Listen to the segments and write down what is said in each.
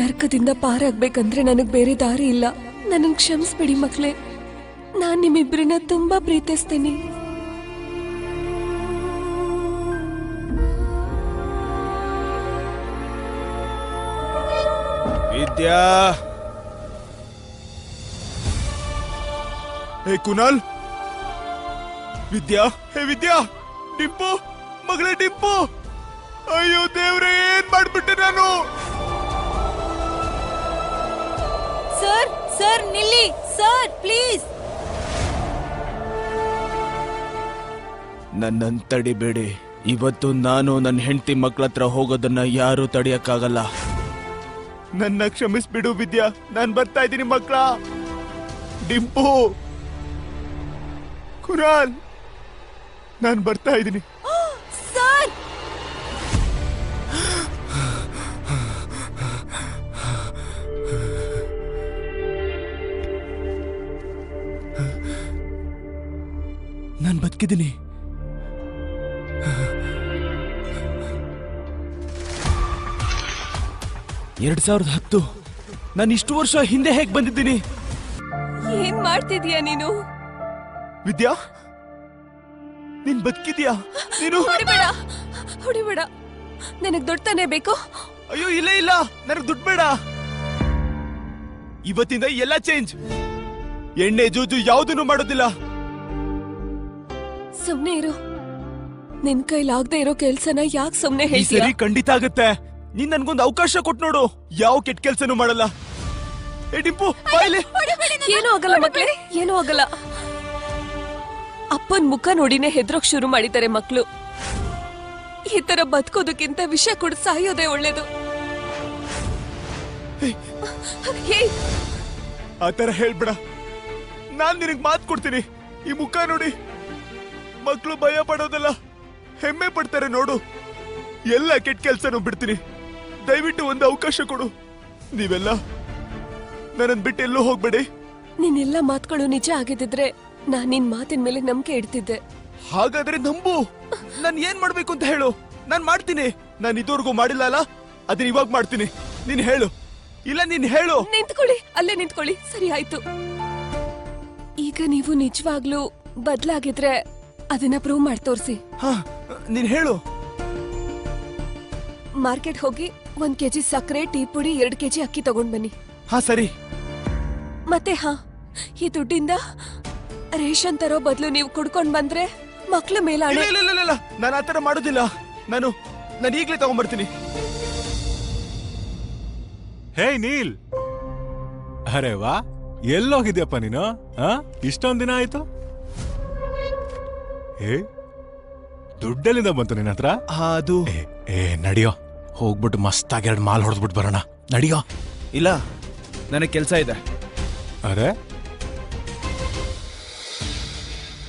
ನರಕದಿಂದ ಪಾರಾಗ್ಬೇಕಂದ್ರೆ ನನಗ್ ಬೇರೆ ದಾರಿ ಇಲ್ಲ. ನನಗ್ ಕ್ಷಮಿಸ್ಬಿಡಿ ಮಕ್ಳೇ. ನಾನ್ ನಿಮ್ಮಿಬ್ರನ್ನ ತುಂಬಾ ಪ್ರೀತಿಸ್ತೀನಿ. ವಿದ್ಯಾ! ಹೇ ಕುನಾಲ್! ವಿದ್ಯಾ! ಹೇ ವಿದ್ಯಾ! ಡಿಂಪು! ಮಗಳೇ ಡಿಂಪು! ಅಯ್ಯೋ ದೇವ್ರೆ, ಏನ್ ಮಾಡ್ಬಿಟ್ಟೆ ನಾನು? ಸರ್ ಸರ್ ನಿಲ್ಲಿ ಸರ್ ಪ್ಲೀಸ್ ನನ್ನನ್ ತಡಿಬೇಡಿ. ಇವತ್ತು ನಾನು ನನ್ನ ಹೆಂಡತಿ ಮಕ್ಕಳ ಹತ್ರ ಹೋಗೋದನ್ನ ಯಾರು ತಡಿಯಕ್ಕಾಗಲ್ಲ. ನನ್ನ ಕ್ಷಮಿಸ್ಬಿಡು ವಿದ್ಯಾ ನಾನು ಬರ್ತಾ ಇದ್ದೀನಿ ಮಕ್ಕಳ ಡಿಂಪು. ಕುರಾಲ್ ನಾನು ಬರ್ತಾ ಇದ್ದೀನಿ. ಬದುಕಿದ್ದೀನಿ ಎರಡ್ ಸಾವಿರದ ಹತ್ತು. ನಾನು ಇಷ್ಟು ವರ್ಷ ಹಿಂದೆ ಹೇಗೆ ಬಂದಿದ್ದೀನಿ? ಏನ್ ಮಾಡ್ತಿದೀಯ ನೀನು? ವಿದ್ಯಾ? ನೀನ್ ಬದುಕಿದ್ಯಾ? ನೀನು? ಹೊಡಿಬೇಡ. ಹೊಡಿಬೇಡ. ನನಗ್ ದೊಡ್ಡತನೇ ಬೇಕು? ಅಯ್ಯೋ ಇಲ್ಲ ಇಲ್ಲ. ನನಗ್ ದುಡ್ಡು ಬೇಡ. ಇವತ್ತಿಂದ ಎಲ್ಲ ಚೇಂಜ್ ಎಣ್ಣೆ ಜೂಜು ಯಾವುದನ್ನು ಮಾಡೋದಿಲ್ಲ. ಸುಮ್ನೆ ಇರು. ನಿನ್ ಕೈಲಾಗ್ದೆ ಇರೋ ಕೆಲ್ಸನ ಯಾಕೆ ಸುಮ್ನೆ ಈ ಹೇಳ್ತೀಯ? ಸರಿ ಖಂಡಿತ ಆಗುತ್ತೆ. ನೀನ್ ನನ್ಗೊಂದು ಅವಕಾಶ ಕೊಟ್ ನೋಡು. ಯಾವ ಕೆಟ್ಟ ಕೆಲ್ಸನೂ ಮಾಡಲ್ಲ. ಏ ಡಿಂಪು ಬಾ ಏನೂ ಆಗಲ್ಲ ಮಕ್ಳೇ ಏನೂ ಆಗಲ್ಲ. ಅಪ್ಪನ್ ಮುಖ ನೋಡಿನೇ ಹೆದ್ರೋಕ್ ಶುರು ಮಾಡಿದ್ದಾರೆ ಮಕ್ಳು. ಈ ತರ ಬದುಕೋದಕ್ಕಿಂತ ವಿಷ ಕೊಡ್ ಸಾಯೋದೇ ಒಳ್ಳೇದು. ಆತರ ಆ ತರ ಹೇಳ್ಬೇಡ. ನಾನ್ ನಿನಗ್ ಮಾತು ಕೊಡ್ತೀನಿ. ಈ ಮುಖ ನೋಡಿ. ಮಕ್ಳು ಭಯ ಪಡೋದಲ್ಲ. ಹೆಮ್ಮೆ ಪಡ್ತಾರೆ ನೋಡು. ಎಲ್ಲ ಕೆಟ್ಟ ಕೆಲ್ಸನೂ ಬಿಡ್ತೀನಿ. ದಯವಿಟ್ಟು ಒಂದು ಅವಕಾಶ ಕೊಡು. ನೀವೆಲ್ಲ ನನ್ನ ಬಿಟ್ಟು ಎಲ್ಲೂ ಹೋಗ್ಬೇಡಿ. ನಿನ್ನೆಲ್ಲ ಮಾತುಗಳು ನಿಜ ಆಗಿದ್ದಿದ್ರೆ ನಾನ್ ನಿನ್ ಮಾತಿನ ಮೇಲೆ ನಂಬಿಕೆ ಇಡ್ತಿದ್ದೆ. ಹಾಗಾದ್ರೆ ನಂಬು. ನಾನು ಏನ್ ಮಾಡ್ಬೇಕು ಅಂತ ಹೇಳು. ನಾನು ಮಾಡ್ತೀನಿ. ನಾನು ಇದುವರೆಗೂ ಮಾಡಿಲ್ಲ ಅಲ್ಲ? ಅದನ್ನ ಇವಾಗ ಮಾಡ್ತೀನಿ. ನೀನ್ ಹೇಳು. ಇಲ್ಲ ನೀನ್ ಹೇಳು. ನಿಂತ್ಕೊಳ್ಳಿ. ಅಲ್ಲೇ ನಿಂತ್ಕೊಳ್ಳಿ. ಸರಿ ಆಯ್ತು. ಈಗ ನೀವು ನಿಜವಾಗ್ಲೂ ಬದ್ಲಾಗಿದ್ರೆ ಅದನ್ನ ಪ್ರೂವ್ ಮಾಡಿ ತೋರಿಸಿ. ಹಾ ನೀನ್ ಹೇಳು. ಮಾರ್ಕೆಟ್ ಹೋಗಿ ಒಂದ್ ಕೆಜಿ ಸಕ್ಕರೆ ಟೀ ಪುಡಿ ಎರಡ್ ಕೆಜಿ ಅಕ್ಕಿ ತಗೊಂಡ್ ಬನ್ನಿ. ಹಾ ಸರಿ. ಮತ್ತೆ ಹಾ ಈ ದುಡ್ಡಿಂದ ರೇಷನ್ ತರೋ ಬದಲು ನೀವು ಕುಡ್ಕೊಂಡ್ ಬಂದ್ರೆ ಮಕ್ಳ ಮೇಲೆ ಮೇಲಾಣೆ. ಇಲ್ಲ ಇಲ್ಲ ಇಲ್ಲ ನಾನು ಆತರ ಮಾಡೋದಿಲ್ಲ. ನಾನು ನಾನು ಈಗ್ಲೇ ತಗೊಂಡ್ಬರ್ತೀನಿ ಹೇ ನೀಲ್. ಅರೆ ವಾ ಎಲ್ಲೋಗಿದ್ಯಪ್ಪ ನೀನು? ಆ ಇಷ್ಟೊಂದ್ ದಿನ ಆಯ್ತು? ದುಡ್ಡೆಲ್ಲಿಂದ ಬಂತು ನಿನ್ನ ಹತ್ರ? ಹಾ ಅದು. ಏ ಏ ನಡಿಯೋ. ಹೋಗ್ಬಿಟ್ಟು ಮಸ್ತಾಗಿ ಎರಡು ಮಾಲ್ ಹೊಡೆದ್ಬಿಟ್ಟು ಬರೋಣ. ನಡಿಯೋ. ಇಲ್ಲ ನನಗೆ ಕೆಲಸ ಇದೆ. ಅರೆ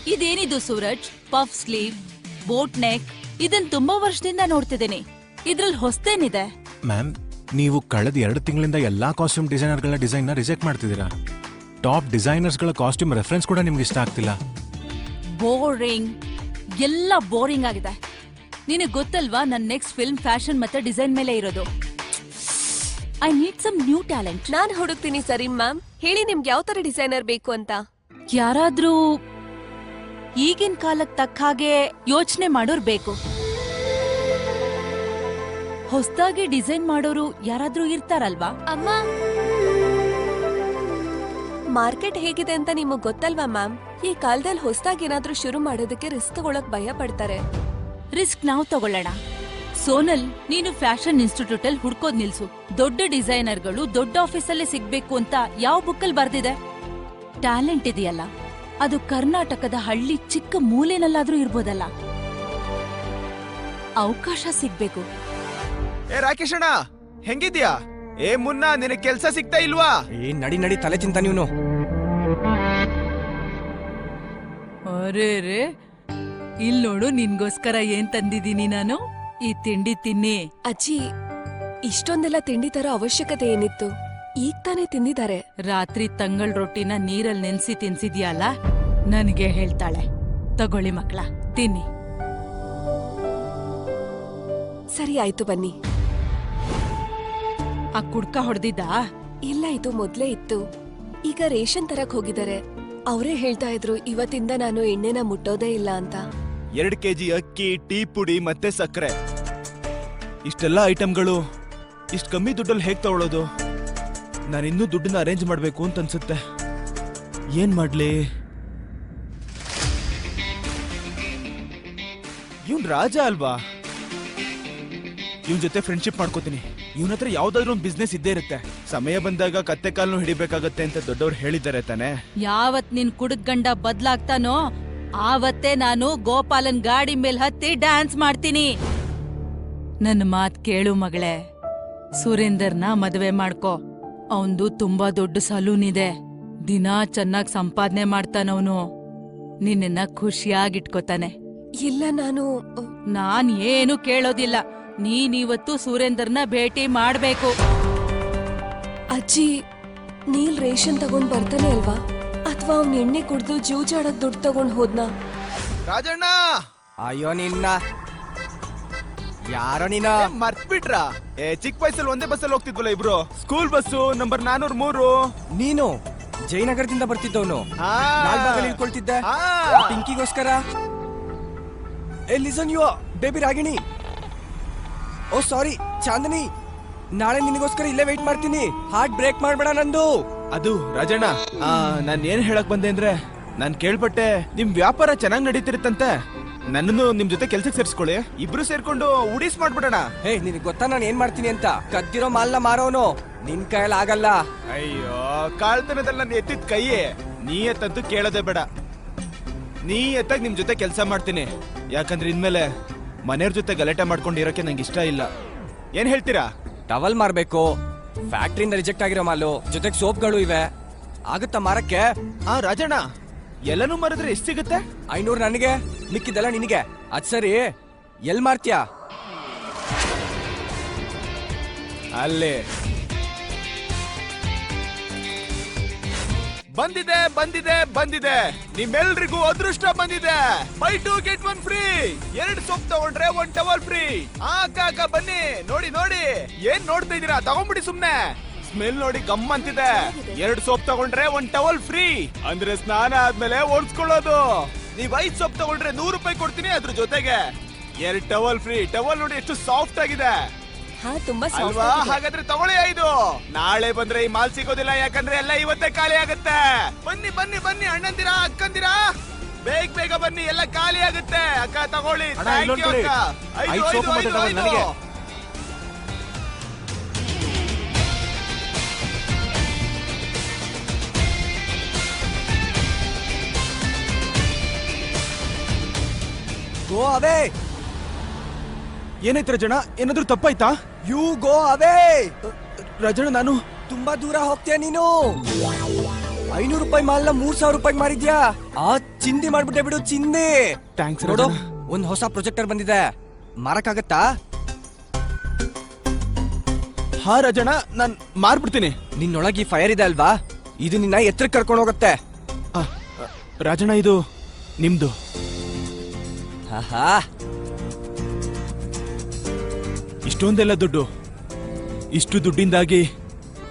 ಇದೇನಿದು Suraj? Puff sleeve boat neck ಇದನ್ ತುಂಬಾ ವರ್ಷದಿಂದ ನೋಡ್ತಿದ್ದೀನಿ. ಇದ್ರಲ್ಲಿ ಹೊಸ್ತೇನಿದೆ? ಮ್ಯಾಮ್ ನೀವು ಕಳೆದ ಎರಡು ತಿಂಗಳಿಂದ ಎಲ್ಲಾ ಕಾಸ್ಟ್ಯೂಮ್ ಡಿಸೈನರ್ಗಳ ಡಿಸೈನ್ನ ರಿಜೆಕ್ಟ್ ಮಾಡ್ತಿದ್ದೀರಾ? ಟಾಪ್ ಡಿಸೈನರ್ಸ್ಗಳ ಕಾಸ್ಟ್ಯೂಮ್ ರೆಫರೆನ್ಸ್ ಕೂಡ ನಿಮ್ಗೆ ಇಷ್ಟ ಆಗ್ತಿಲ್ಲ. ಬೋರಿಂಗ್ ಎಲ್ಲ ಬೋರಿಂಗ್ ಆಗಿದೆ. ನಿನಗೆ ಗೊತ್ತಲ್ವಾ ನನ್ನ ನೆಕ್ಸ್ಟ್ ಫಿಲ್ಮ್ ಫ್ಯಾಷನ್ ಮತ್ತೆ ಡಿಸೈನ್ ಮೇಲೆ ಇರೋದು? I need some new talent ನಾನು ಹುಡುಕ್ತೀನಿ ಸರಿ ಮ್ಯಾಮ್. ಹೇಳಿ ನಿಮ್ಗೆ ಯಾವ ತರ ಡಿಸೈನರ್ ಬೇಕು ಅಂತ. ಯಾರಾದ್ರೂ ಈಗಿನ ಕಾಲಕ್ಕೆ ತಕ್ಕ ಹಾಗೆ ಯೋಚನೆ ಮಾಡೋರ್ ಬೇಕು. ಹೊಸದಾಗಿ ಡಿಸೈನ್ ಮಾಡೋರು ಯಾರಾದ್ರೂ ಇರ್ತಾರಲ್ವಾ? ಅಮ್ಮ ಮಾರ್ಕೆಟ್ ಹೇಗಿದೆ ಅಂತ ನಿಮಗ್ ಗೊತ್ತಲ್ವಾ ಮ್ಯಾಮ್? ಈ ಕಾಲದಲ್ಲಿ ಹೊಸದಾಗಿ ಏನಾದ್ರೂ ಶುರು ಮಾಡೋದಕ್ಕೆ ರಿಸ್ಕ್ ತಗೊಳಕ್ ಭಯ ಪಡ್ತಾರೆ. ರಿಸ್ಕ್ ನಾವು ತಗೊಳ್ಳೋಣ. ಸೋನಲ್ ನೀನು ಫ್ಯಾಷನ್ ಇನ್ಸ್ಟಿಟ್ಯೂಟ್ ಅಲ್ಲಿ ಹುಡ್ಕೋದ್ ನಿಲ್ಸು. ದೊಡ್ಡ ಡಿಸೈನರ್ಗಳು ದೊಡ್ಡ ಆಫೀಸಲ್ಲೇ ಸಿಗ್ಬೇಕು ಅಂತ ಯಾವ ಬುಕ್ಕಲ್ಲಿ ಬರ್ದಿದೆ? ಟ್ಯಾಲೆಂಟ್ ಇದೆಯಲ್ಲ. ಅದು ಕರ್ನಾಟಕದ ಹಳ್ಳಿ ಚಿಕ್ಕ ಮೂಲೆನಲ್ಲಾದ್ರೂ ಇರ್ಬೋದಲ್ಲ. ಅವಕಾಶ ಸಿಗ್ಬೇಕು. ಏ ರಾಕೇಶ್ ಅಣ್ಣ ಹೆಂಗಿದ್ಯಾ ಏ ಮುನ್ನ ನಿನಗೆ ಕೆಲಸ ಸಿಗ್ತಾ ಇಲ್ವಾ? ಏ ನಡಿ ನಡಿ ತಲೆ ತಿಂತ ನೀನು. ಅರೆ ರೇ ಇಲ್ ನೋಡು ನಿನ್ಗೋಸ್ಕರ ಏನ್ ತಂದಿದ್ದೀನಿ ನಾನು? ಈ ತಿಂಡಿ ತಿನ್ನಿ. ಅಜ್ಜಿ ಇಷ್ಟೊಂದೆಲ್ಲ ತಿಂಡಿ ತರ ಅವಶ್ಯಕತೆ ಏನಿತ್ತು? ಈಗ ತಾನೇ ತಿಂದಿದ್ದಾರೆ. ರಾತ್ರಿ ತಂಗಳ್ ರೊಟ್ಟಿನ ನೀರಲ್ಲಿ ನೆನ್ಸಿ ತಿನ್ಸಿದ್ಯಲ್ಲ? ನನಗೆ ಹೇಳ್ತಾಳೆ ತಗೊಳ್ಳಿ ಮಕ್ಳ ತಿನ್ನಿ. ಸರಿ ಆಯ್ತು ಬನ್ನಿ. ಆ ಕುಡ್ಕ ಹೊಡೆದಿದ್ದ? ಇಲ್ಲ ಇದು ಮೊದ್ಲೇ ಇತ್ತು. ಈಗ ರೇಷನ್ ತರಕ್ ಹೋಗಿದ್ದಾರೆ. ಅವರೇ ಹೇಳ್ತಾ ಇದ್ರು, ಇವತ್ತಿಂದ ನಾನು ಎಣ್ಣೆನ ಮುಟ್ಟೋದೇ ಇಲ್ಲ ಅಂತ. ಎರಡು ಕೆಜಿ ಅಕ್ಕಿ, ಟೀ ಪುಡಿ ಮತ್ತೆ ಸಕ್ಕರೆ. ಇಷ್ಟೆಲ್ಲ ಐಟಮ್ಗಳು, ಇಷ್ಟು ಕಮ್ಮಿ ದುಡ್ಡಲ್ಲಿ ಹೇಗ್ ತಗೊಳ್ಳೋದು ನಾನು ಇನ್ನೂ ದುಡ್ಡನ್ನ ಅರೇಂಜ್ ಮಾಡ್ಬೇಕು ಅಂತ ಅನ್ಸುತ್ತೆ. ಏನ್ ಮಾಡ್ಲಿ? ಇವನ್ ರಾಜ ಅಲ್ವಾ? ಇವನ್ ಜೊತೆ ಫ್ರೆಂಡ್ಶಿಪ್ ಮಾಡ್ಕೋತೀನಿ. ಇವನ ಹತ್ರ ಯಾವ್ದಾದ್ರು ಒಂದು ಬಿಸ್ನೆಸ್ ಇದ್ದೇ ಇರುತ್ತೆ. ಸಮಯ ಬಂದಾಗ ಕತ್ತೆ ಕಾಲ್ನು ಹಿಡಿಬೇಕಾಗತ್ತೆ ಅಂತ ದೊಡ್ಡವ್ರು ಹೇಳಿದ್ದಾರೆ ತಾನೆ. ಯಾವತ್ ನಿನ್ ಕುಡುಕ್ ಗಂಡ ಬದ್ಲಾಗ್ತಾನೋ ಆವತ್ತೇ ನಾನು ಗೋಪಾಲನ್ ಗಾಡಿ ಮೇಲ್ ಹತ್ತಿ ಡ್ಯಾನ್ಸ್ ಮಾಡ್ತೀನಿ. ನನ್ನ ಮಾತ್ ಕೇಳು ಮಗಳೇ. ಸುರೇಂದರ್ನ ಮದುವೆ ಮಾಡ್ಕೋ. ಅವಂದು ತುಂಬಾ ದೊಡ್ಡ ಸಲೂನ್ ಇದೆ. ದಿನಾ ಚೆನ್ನಾಗ್ ಸಂಪಾದನೆ ಮಾಡ್ತಾನವನು ನಿನ್ನ ಖುಷಿಯಾಗಿಟ್ಕೋತಾನೆ ಇಲ್ಲ ನಾನು ನಾನ್ ಏನು ಕೇಳೋದಿಲ್ಲ. ನೀನಿವತ್ತು ಸುರೇಂದ್ರನ ಭೇಟಿ ಮಾಡ್ಬೇಕು. ಅಜ್ಜಿ ನೀಲ್ ರೇಷನ್ ತಗೊಂಡ್ ಬರ್ತಾನೆ ಅಲ್ವಾ? ಅಥವಾ ಅವ್ನ ಎಣ್ಣೆ ಕುಡ್ದು ಜೂಜಾಡಕ್ ದುಡ್ಡು ತಗೊಂಡ್ ಹೋದ್ನಾ? ರಾಜಣ್ಣ! ಅಯ್ಯೋ ನಿನ್ನ. ಯಾರೋ ನೀನ? ಮರ್ತ್ಬಿಟ್ರ? ಏ ಚಿಕ್ಕ ವಯಸ್ಸಲ್ಲಿ ಒಂದೇ ಬಸ್ಸಲ್ಲಿ ಹೋಗ್ತಿದ್ವಲ್ಲ ಇಬ್ರು? ಸ್ಕೂಲ್ ಬಸ್ಸು ನಂಬರ್ ನಾನೂರ್ ಮೂರು. ನೀನು? ಜಯನಗರದಿಂದ ಬರ್ತಿದ್ದವನು. ಹಾ. ಲಾಲ್ಬಾಗಲ್ಲಿ ಇಳ್ಕೊಳ್ತಿದ್ದೆ. ಹಾ. ಪಿಂಕಿಗೋಸ್ಕರ hey listen you baby Ragini. Oh sorry. Chandni ನಾಳೆ ನಿನಗೋಸ್ಕರ ಇಲ್ಲೇ ವೇಟ್ ಮಾಡ್ತೀನಿ. ಹಾರ್ಟ್ ಬ್ರೇಕ್ ಮಾಡ್ಬೇಡ ನಂದು. ಅದು ರಾಜಣ್ಣ ಆ, ನಾನ್ ಏನ್ ಹೇಳಕ್ ಬಂದೆ ಅಂದ್ರೆ ನಾನು ಕೇಳ್ಪಟ್ಟೆ ನಿಮ್ ವ್ಯಾಪಾರ ಚೆನ್ನಾಗಿ ನಡೀತಿರುತ್ತಂತೆ. ನನ್ನನ್ನು ನಿಮ್ ಜೊತೆ ಕೆಲ್ಸಕ್ಕೆ ಸೇರಿಸ್ಕೊಳ್ಳಿ. ಇಬ್ರು ಸೇರ್ಕೊಂಡು ಉಡೀಸ್ ಮಾಡ್ಬಿಡೋಣ. ಹೇ ನಿನಗೆ ಗೊತ್ತಾ ನಾನು ಏನ್ ಮಾಡ್ತೀನಿ ಅಂತ? ಕದ್ದಿರೋ ಮಾಲ್ನ ಮಾರೋನು. ನಿನ್ ಕೈಯಲ್ಲಿ ಆಗಲ್ಲ. ಅಯ್ಯೋ ಕಾಳ್ತನದಲ್ಲಿ ನನ್ನ ಎತ್ತಿದ ಕೈಯೇ. ನೀ ಎತ್ತದ್ದು ಕೇಳೋದೇ ಬೇಡ. ನೀ ಎತ್ತಾಗ ನಿಮ್ ಜೊತೆ ಕೆಲಸ ಮಾಡ್ತೀನಿ. ಯಾಕಂದ್ರೆ ಇನ್ಮೇಲೆ ಮನೆಯವ್ರ ಜೊತೆ ಗಲಾಟೆ ಮಾಡ್ಕೊಂಡು ಇರೋಕೆ ನಂಗೆ ಇಷ್ಟ ಇಲ್ಲ. ಏನ್ ಹೇಳ್ತೀರಾ? ಟವಲ್ ಮಾರ್ಬೇಕು. ಫ್ಯಾಕ್ಟ್ರಿಯಿಂದ ರಿಜೆಕ್ಟ್ ಆಗಿರೋ ಮಾಲು. ಜೊತೆಗೆ ಸೋಪ್ಗಳು ಇವೆ. ಆಗುತ್ತಾ ಮಾರಕ್ಕೆ? ಆ ರಾಜಣ್ಣ ಎಲ್ಲನೂ ಮಾರಿದ್ರೆ ಎಷ್ಟು ಸಿಗುತ್ತೆ? ಐನೂರು ನನಗೆ ಮಿಕ್ಕಿದ್ದೆಲ್ಲ ನಿನಗೆ. ಅದ್ ಸರಿ. ಎಲ್ ಮಾರ್ತೀಯಾ? ಅಲ್ಲೇ. ಬಂದಿದೆ ಬಂದಿದೆ ಬಂದಿದೆ. ನಿಮ್ಮೆಲ್ರಿಗೂ ಅದೃಷ್ಟ ಬಂದಿದೆ. Buy two get one free ಎರಡ್ ಸೋಪ್ ತಗೊಂಡ್ರೆ ಒನ್ ಟವಲ್ ಫ್ರೀ ಆ ಬನ್ನಿ. ನೋಡಿ ನೋಡಿ. ಏನ್ ನೋಡ್ತಾ ಇದೀರಾ ತಗೊಂಬಿಡಿ ಸುಮ್ನೆ. ಸ್ಮೆಲ್ ನೋಡಿ ಗಮ್ ಅಂತಿದೆ. ಎರಡ್ ಸೋಪ್ ತಗೊಂಡ್ರೆ ಒನ್ ಟವಲ್ ಫ್ರೀ ಅಂದ್ರೆ ಸ್ನಾನ ಆದ್ಮೇಲೆ ಓಡಿಸ್ಕೊಳ್ಳೋದು. ನೀವ್ ಐದ್ ಸೋಪ್ ತಗೊಂಡ್ರೆ ನೂರು ರೂಪಾಯಿ ಕೊಡ್ತೀನಿ ಅದ್ರ ಜೊತೆಗೆ. ಎರಡ್ ಟವಲ್ ಫ್ರೀ ಟವಲ್ ನೋಡಿ ಎಷ್ಟು ಸಾಫ್ಟ್ ಆಗಿದೆ. ಹಾ ತುಂಬಾ ಅಲ್ವಾ ಆಗಿದೆ. ಹಾಗಾದ್ರೆ ತಗೊಳ್ಳಿ ಐದು ನಾಳೆ ಬಂದ್ರೆ ಈ ಮಾಲ್ ಸಿಗೋದಿಲ್ಲ ಯಾಕಂದ್ರೆ ಎಲ್ಲ ಇವತ್ತೇ ಖಾಲಿ ಆಗುತ್ತೆ ಬನ್ನಿ ಬನ್ನಿ ಬನ್ನಿ ಅಣ್ಣಂದಿರಾ ಅಕ್ಕಂದಿರಾ ಬೇಗ ಬೇಗ ಬನ್ನಿ ಎಲ್ಲ ಖಾಲಿ ಆಗುತ್ತೆ ಅಕ್ಕ ತಗೊಳ್ಳಿ ಅಣ್ಣ, Thank you, ಕೊಡಿ. ಅಕ್ಕ. ಐದು, ಐದು ಐದು, soap ಐದು, ಐದು. ನನಗೆ. ಗೋ ಅವೇ ಏನಾಯ್ತು ರಜಣ ಏನಾದ್ರೂ ತಪ್ಪಾಯ್ತಾ? You go away! ರಜಣ ನಾನು ತುಂಬಾ ದೂರ ಹೋಗ್ತೀಯ ನೀನು. ಐನೂರು ರೂಪಾಯಿ ಮಾಲ್ನ ಮೂರ್ ಸಾವಿರ ರೂಪಾಯಿ ಮಾರಿದ್ಯಾ? ಆ ಚಿಂದಿ ಮಾಡ್ಬಿಟ್ಟೆ ಬಿಡು ಚಿಂದಿ. ಥ್ಯಾಂಕ್ಸ್ ನೋಡು ಒಂದು ಹೊಸ ಪ್ರೊಜೆಕ್ಟರ್ ಬಂದಿದೆ. ಮಾರಕ್ಕಾಗತ್ತಾ? ಹಾ ರಜಣ ನಾನ್ ಮಾರ್ಬಿಡ್ತೀನಿ. ನಿನ್ನೊಳಗೆ ಈ ಫೈರ್ ಇದೆ ಅಲ್ವಾ? ಇದು ನಿನ್ನ ಎತ್ತರಕ್ಕೆ ಕರ್ಕೊಂಡು ಹೋಗತ್ತೆ. ರಜಣ ರಾಜಣ್ಣ ಇದು ನಿಮ್ದು. ಆಹಾ ಇಷ್ಟೊಂದೆಲ್ಲ ದುಡ್ಡು. ಇಷ್ಟು ದುಡ್ಡಿಂದಾಗಿ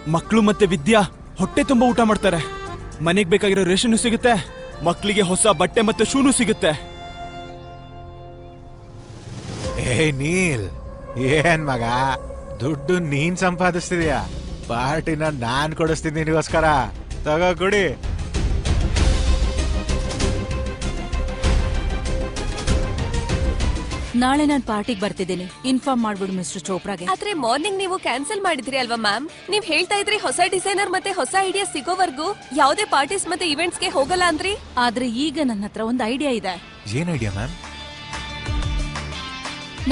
ಮಕ್ಕಳು ಮತ್ತೆ ವಿದ್ಯಾ ಹೊಟ್ಟೆ ತುಂಬಾ ಊಟ ಮಾಡ್ತಾರೆ. ಮನೆಗೆ ಬೇಕಾಗಿರೋ ರೇಷನ್ ಸಿಗುತ್ತೆ ಮಕ್ಕಳಿಗೆ ಹೊಸ ಬಟ್ಟೆ ಮತ್ತೆ ಶೂನು ಸಿಗುತ್ತೆ. ಏ, ನೀಲ್, ಏನ್ ಮಗ? ದುಡ್ಡು ನೀನ್ ಸಂಪಾದಿಸ್ತಿದ್ಯಾ? ಪಾರ್ಟಿನ ನಾನ್ ಕೊಡಿಸ್ತೀನಿ ನಿನಗೋಸ್ಕರ. ತಗೋ ಕೊಡಿ. ನಾಳೆ ನಾನ್ ಪಾರ್ಟಿಗೆ ಬರ್ತಿದ್ದೀನಿ. ಇನ್ಫಾರ್ಮ್ ಮಾಡ್ಬಿಡು ಮಿಸ್ಟರ್ ಚೋಪ್ರಾಗೆ ಆದ್ರೆ ಮಾರ್ನಿಂಗ್ ನೀವು ಕ್ಯಾನ್ಸಲ್ ಮಾಡಿದ್ರಿ ಅಲ್ವಾ ಮ್ಯಾಮ್ ನೀವ್ ಹೇಳ್ತಾ ಇದ್ರಿ ಹೊಸ ಡಿಸೈನರ್ ಮತ್ತೆ ಹೊಸ ಐಡಿಯಾ ಸಿಗೋವರೆಗೂ ಯಾವ್ದೇ ಪಾರ್ಟೀಸ್ ಮತ್ತೆ ಇವೆಂಟ್ಸ್ಗೆ ಹೋಗಲ್ಲ ಅಂದ್ರಿ? ಆದ್ರೆ ಈಗ ನನ್ನ ಹತ್ರ ಒಂದು ಐಡಿಯಾ ಇದೆ. ಏನ್ ಐಡಿಯಾ ಮ್ಯಾಮ್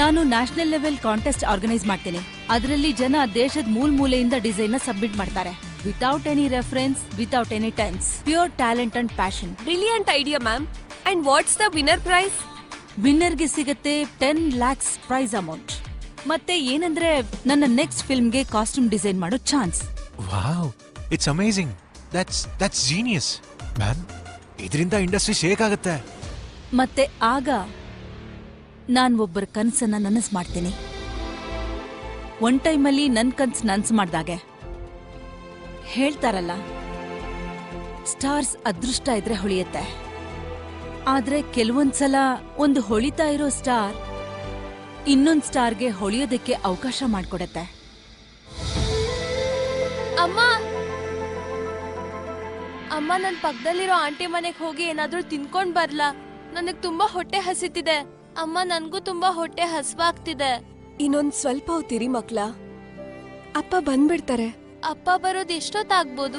ನಾನು ನ್ಯಾಷನಲ್ ಲೆವೆಲ್ ಕಾಂಟೆಸ್ಟ್ ಆರ್ಗನೈಸ್ ಮಾಡ್ತೀನಿ. ಅದರಲ್ಲಿ ಜನ ದೇಶದ ಮೂಲ ಮೂಲೆಯಿಂದ ಡಿಸೈನ್ನ ಸಬ್ಮಿಟ್ ಮಾಡ್ತಾರೆ. Without any reference without any tense pure talent and passion brilliant idea ma'am and what's the winner prize ವಿನ್ನರ್ಗೆ ಸಿಗುತ್ತೆ ಟೆನ್ ಲ್ಯಾಕ್ಸ್ ಪ್ರೈಸ್ ಅಮೌಂಟ್ ಮತ್ತೆ ಏನಂದ್ರೆ ನನ್ನ ನೆಕ್ಸ್ಟ್ ಫಿಲ್ಮ್ಗೆ ಕಾಸ್ಟ್ಯೂಮ್ ಡಿಸೈನ್ ಮಾಡೋ chance wow it's amazing that's that's genius ma'am ಇದರಿಂದ industry shake ಆಗುತ್ತೆ. ಮತ್ತೆ ಆಗ ನಾನು ಒಬ್ಬರ ಕನಸನ್ನ ನನಸ್ ಮಾಡ್ತೀನಿ. ಒನ್ ಟೈಮಲ್ಲಿ ನನ್ನ ಕನ್ಸು ನನ್ಸ್ ಮಾಡಿದಾಗೆ. ಹೇಳ್ತಾರಲ್ಲ ಸ್ಟಾರ್ಸ್ ಅದೃಷ್ಟ ಇದ್ರೆ ಹೊಳಿಯತ್ತೆ. ಆದ್ರೆ ಕೆಲವೊಂದ್ಸಲ ಒಂದು ಹೊಳಿತಾ ಇರೋ ಸ್ಟಾರ್ ಇನ್ನೊಂದ್ ಸ್ಟಾರ್ಗೆ ಹೊಳಿಯೋದಕ್ಕೆ ಅವಕಾಶ ಮಾಡಿಕೊಡತ್ತೆ. ಅಮ್ಮ! ಅಮ್ಮ ನನ್ ಪಕ್ಕದಲ್ಲಿರೋ ಆಂಟಿ ಮನೆಗ್ ಹೋಗಿ ಏನಾದ್ರೂ ತಿನ್ಕೊಂಡ್ ಬರ್ಲಾ? ನನಗ್ ತುಂಬಾ ಹೊಟ್ಟೆ ಹಸಿತಿದೆ. ಅಮ್ಮ ನನ್ಗೂ ತುಂಬಾ ಹೊಟ್ಟೆ ಹಸ್ವಾಗ್ತಿದೆ. ಇನ್ನೊಂದ್ ಸ್ವಲ್ಪ ಹೊತ್ತಿರಿ ಮಕ್ಳ. ಅಪ್ಪ ಬಂದ್ಬಿಡ್ತಾರೆ. ಅಪ್ಪ ಬರೋದ್ ಎಷ್ಟೊತ್ತಾಗ್ಬೋದು?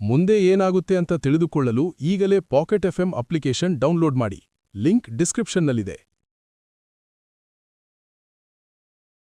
ಮುಂದೆ ಏನಾಗುತ್ತೆ ಅಂತ ತಿಳಿದುಕೊಳ್ಳಲು ಈಗಲೇ ಪಾಕೆಟ್ ಎಫ್ಎಂ ಅಪ್ಲಿಕೇಶನ್ ಡೌನ್ಲೋಡ್ ಮಾಡಿ. ಲಿಂಕ್ ಡಿಸ್ಕ್ರಿಪ್ಷನ್ನಲ್ಲಿದೆ.